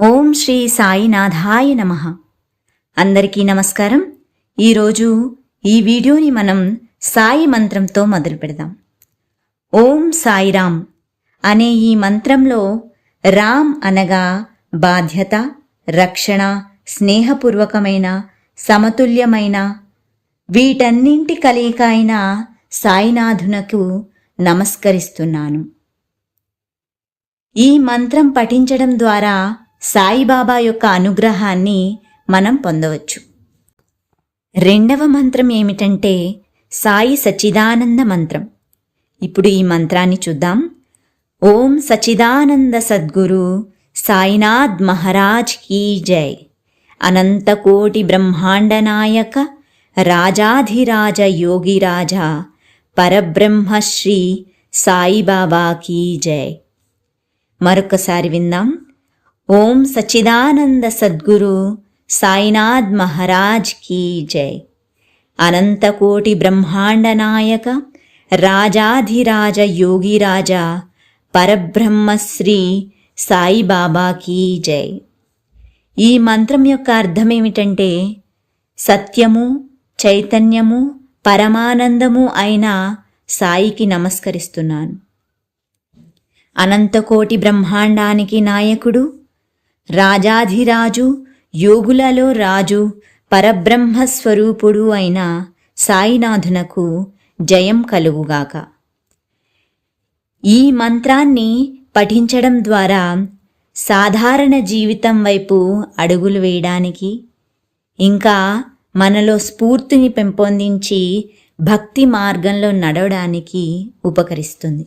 ఓం శ్రీ సాయినాథాయ నమ. అందరికీ నమస్కారం. ఈరోజు ఈ వీడియోని మనం సాయి మంత్రంతో మొదలు పెడదాం. ఓం సాయిరామ్ అనే ఈ మంత్రంలో రామ్ అనగా బాధ్యత రక్షణ స్నేహపూర్వకమైన సమతుల్యమైన వీటన్నింటి కలయిక అయిన సాయినాథునకు నమస్కరిస్తున్నాను. ఈ మంత్రం పఠించడం ద్వారా సాయిబాబా యొక్క అనుగ్రహాన్ని మనం పొందవచ్చు. రెండవ మంత్రం ఏమిటంటే సాయి సచిదానంద మంత్రం. ఇప్పుడు ఈ మంత్రాన్ని చూద్దాం. ఓం సచిదానంద సద్గురు సాయినాథ్ మహారాజ్ కీ జై. అనంతకోటి బ్రహ్మాండ నాయక రాజాధిరాజ యోగిరాజ పరబ్రహ్మశ్రీ సాయిబాబా కీ జై. మరొకసారి విందాం. ఓం సచిదానంద సద్గురు సాయినాథ్ మహారాజ్ కీ జై. అనంతకోటి బ్రహ్మాండ నాయక రాజాధిరాజ యోగిరాజ పరబ్రహ్మశ్రీ సాయిబాబా కీ జై. ఈ మంత్రం యొక్క అర్థం ఏమిటంటే సత్యము చైతన్యము పరమానందము అయిన సాయికి నమస్కరిస్తున్నాను. అనంతకోటి బ్రహ్మాండానికి నాయకుడు రాజాధిరాజు యోగులలో రాజు పరబ్రహ్మస్వరూపుడు అయిన సాయినాథునకు జయం కలుగుగాక. ఈ మంత్రాన్ని పఠించడం ద్వారా సాధారణ జీవితం వైపు అడుగులు వేయడానికి ఇంకా మనలో స్ఫూర్తిని పెంపొందించి భక్తి మార్గంలో నడవడానికి ఉపకరిస్తుంది.